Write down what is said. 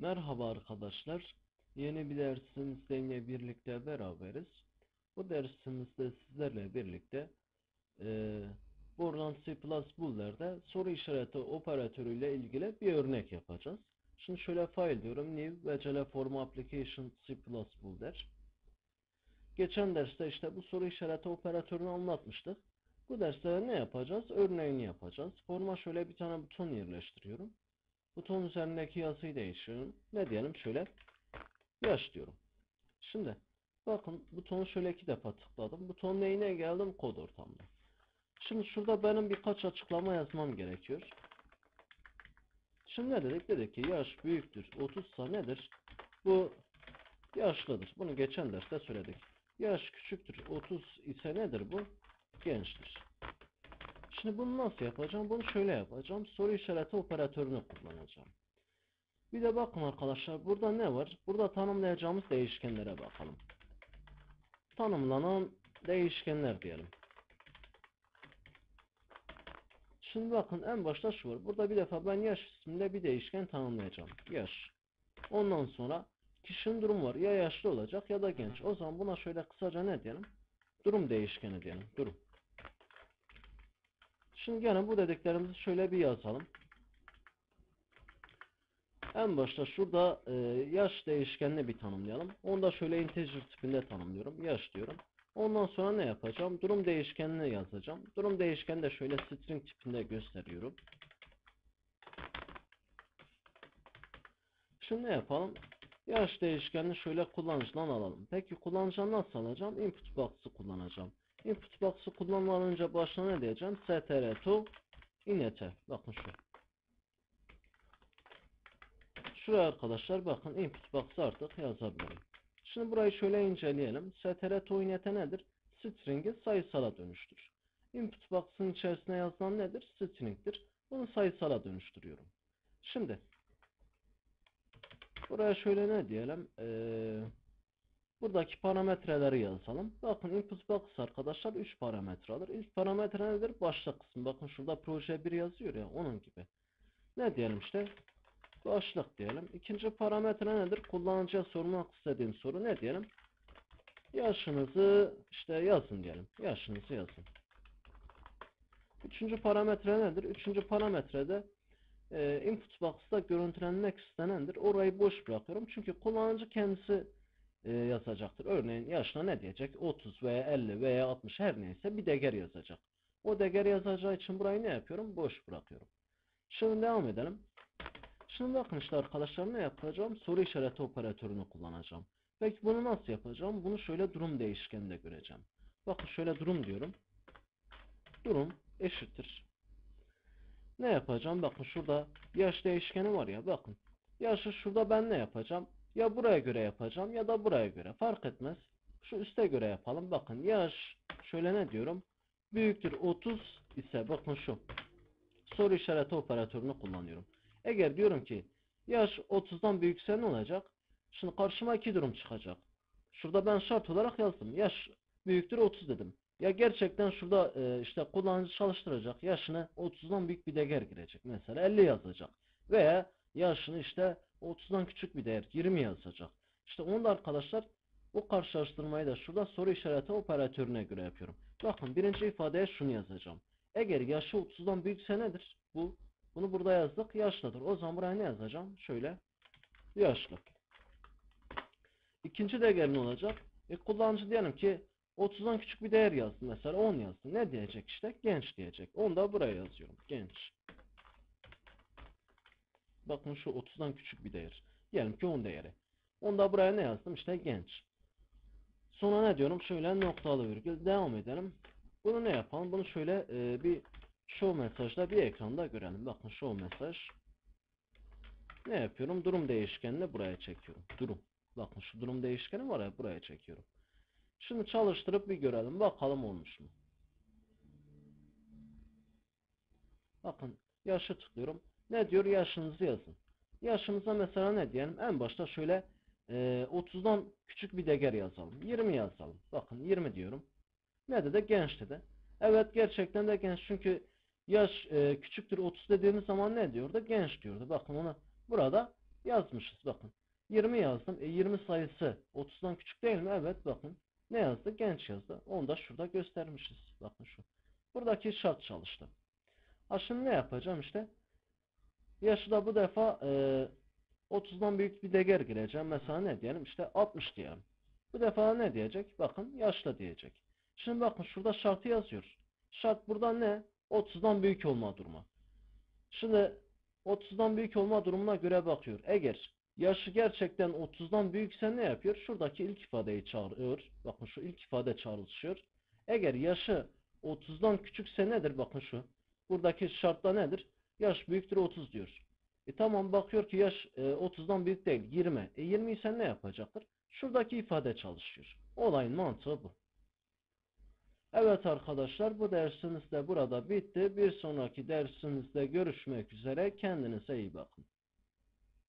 Merhaba arkadaşlar. Yeni bir dersimizde yine birlikte beraberiz. Bu dersimizde sizlerle birlikte eee buradan C++ Boole'lerde soru işareti operatörüyle ilgili bir örnek yapacağız. Şimdi şöyle file diyorum. New VCL Form Application C++ Boole'der. Geçen derste işte bu soru işareti operatörünü anlatmıştık. Bu derste ne yapacağız? Örneğini yapacağız. Forma şöyle bir tane buton yerleştiriyorum. Buton üzerindeki yazıyı değiştiriyorum. Ne diyelim? Şöyle yaş diyorum. Şimdi bakın butonu şöyle iki defa tıkladım. Buton neyine geldim? Kod ortamına. Şimdi şurada benim birkaç açıklama yazmam gerekiyor. Şimdi ne dedik? Dedik ki yaş büyüktür 30 ise nedir? Bu yaşlıdır. Bunu geçen derste söyledik. Yaş küçüktür 30 ise nedir bu? Gençtir. Şimdi bunu nasıl yapacağım? Bunu şöyle yapacağım. Soru işareti operatörünü kullanacağım. Bir de bakın arkadaşlar burada ne var? Burada tanımlayacağımız değişkenlere bakalım. Tanımlanan değişkenler diyelim. Şimdi bakın en başta şu var. Burada bir defa ben yaş isminde bir değişken tanımlayacağım. Yaş. Ondan sonra kişinin durumu var. Ya yaşlı olacak ya da genç. O zaman buna şöyle kısaca ne diyelim? Durum değişkeni diyelim. Durum. Şimdi gene bu dediklerimizi şöyle bir yazalım. En başta şurada e, yaş değişkenini bir tanımlayalım. Onu da şöyle integer tipinde tanımlıyorum. Yaş diyorum. Ondan sonra ne yapacağım? Durum değişkenini yazacağım. Durum değişkeni de şöyle string tipinde gösteriyorum. Şimdi ne yapalım? Yaş değişkenini şöyle kullanıcıdan alalım. Peki kullanıcıdan nasıl alacağım? Input box'ı kullanacağım. Input box'ı kullanmadan önce başına ne diyeceğim? str to inet'e. Bakın şu. Şuraya arkadaşlar bakın input box'ı artık yazabilirim. Şimdi burayı şöyle inceleyelim. str to inet'e nedir? String'i sayısala dönüştür. Input box'ın içerisine yazılan nedir? String'tir. Bunu sayısala dönüştürüyorum. Şimdi buraya şöyle ne diyelim? Ee, buradaki parametreleri yazalım. Bakın input box arkadaşlar 3 parametre alır. İlk parametre nedir? Başlık kısmı. Bakın şurada proje 1 yazıyor ya onun gibi. Ne diyelim işte? Başlık diyelim. İkinci parametre nedir? Kullanıcıya sormak istediğim soru ne diyelim? Yaşınızı işte yazın diyelim. Yaşınızı yazın. Üçüncü parametre nedir? Üçüncü parametrede e, input box'ta görüntülenmek istenendir. Orayı boş bırakıyorum. Çünkü kullanıcı kendisi e, yazacaktır. Örneğin yaşına ne diyecek? 30 veya 50 veya 60 her neyse bir değer yazacak. O değer yazacağı için burayı ne yapıyorum? Boş bırakıyorum. Şimdi devam edelim. Şimdi bakın işte arkadaşlar ne yapacağım? Soru işareti operatörünü kullanacağım. Peki bunu nasıl yapacağım? Bunu şöyle durum değişkeninde göreceğim. Bakın şöyle durum diyorum. Durum eşittir. Ne yapacağım? Bakın şurada yaş değişkeni var ya bakın. Yaşı şurada ben ne yapacağım? Ya buraya göre yapacağım ya da buraya göre. Fark etmez. Şu üste göre yapalım. Bakın yaş şöyle ne diyorum? Büyüktür 30 ise bakın şu. Soru işareti operatörünü kullanıyorum. Eğer diyorum ki yaş 30'dan büyükse ne olacak? Şimdi karşıma iki durum çıkacak. Şurada ben şart olarak yazdım. Yaş büyüktür 30 dedim. Ya gerçekten şurada e, işte kullanıcı çalıştıracak. Yaşını 30'dan büyük bir değer girecek. Mesela 50 yazacak. Veya yaşını işte 30'dan küçük bir değer 20 yazacak. İşte onu da arkadaşlar bu karşılaştırmayı da şurada soru işareti operatörüne göre yapıyorum. Bakın birinci ifadeye şunu yazacağım. Eğer yaşı 30'dan büyükse nedir? Bu. Bunu burada yazdık. Yaşlıdır. O zaman buraya ne yazacağım? Şöyle. Yaşlı. İkinci değer ne olacak? E, kullanıcı diyelim ki 30'dan küçük bir değer yazdı. Mesela 10 yazdı. Ne diyecek işte? Genç diyecek. Onu da buraya yazıyorum. Genç. Bakın şu 30'dan küçük bir değer. Diyelim ki 10 değeri. Onu da buraya ne yazdım? İşte genç. Sonra ne diyorum? Şöyle noktalı virgül. Devam edelim. Bunu ne yapalım? Bunu şöyle e, bir show mesajda bir ekranda görelim. Bakın show mesaj. Ne yapıyorum? Durum değişkenini buraya çekiyorum. Durum. Bakın şu durum değişkeni var ya buraya çekiyorum. Şimdi çalıştırıp bir görelim. Bakalım olmuş mu? Bakın yaşı tıklıyorum. Ne diyor? Yaşınızı yazın. Yaşımıza mesela ne diyelim? En başta şöyle e, 30'dan küçük bir değer yazalım. 20 yazalım. Bakın 20 diyorum. Ne dedi? Genç dedi. Evet gerçekten de genç. Çünkü yaş e, küçüktür 30 dediğimiz zaman ne diyordu? Genç diyordu. Bakın onu burada yazmışız bakın. 20 yazdım. E 20 sayısı 30'dan küçük değil mi? Evet bakın. Ne yazdı? Genç yazdı. Onu da şurada göstermişiz. Bakın şu. Buradaki şart çalıştı. Ha şimdi ne yapacağım işte? Yaşı da bu defa e, 30'dan büyük bir değer gireceğim. Mesela ne diyelim? İşte 60 diyelim. Bu defa ne diyecek? Bakın yaşlı diyecek. Şimdi bakın şurada şartı yazıyor. Şart burada ne? 30'dan büyük olma durumu. Şimdi 30'dan büyük olma durumuna göre bakıyor. Eğer yaşı gerçekten 30'dan büyükse ne yapıyor? Şuradaki ilk ifadeyi çağırıyor. Bakın şu ilk ifade çağrılışıyor. Eğer yaşı 30'dan küçükse nedir? Bakın şu. Buradaki şartta nedir? Yaş büyüktür 30 diyor. E tamam bakıyor ki yaş e, 30'dan büyük değil 20. E 20 ise ne yapacaktır? Şuradaki ifade çalışıyor. Olayın mantığı bu. Evet arkadaşlar bu dersimiz de burada bitti. Bir sonraki dersimizde görüşmek üzere. Kendinize iyi bakın.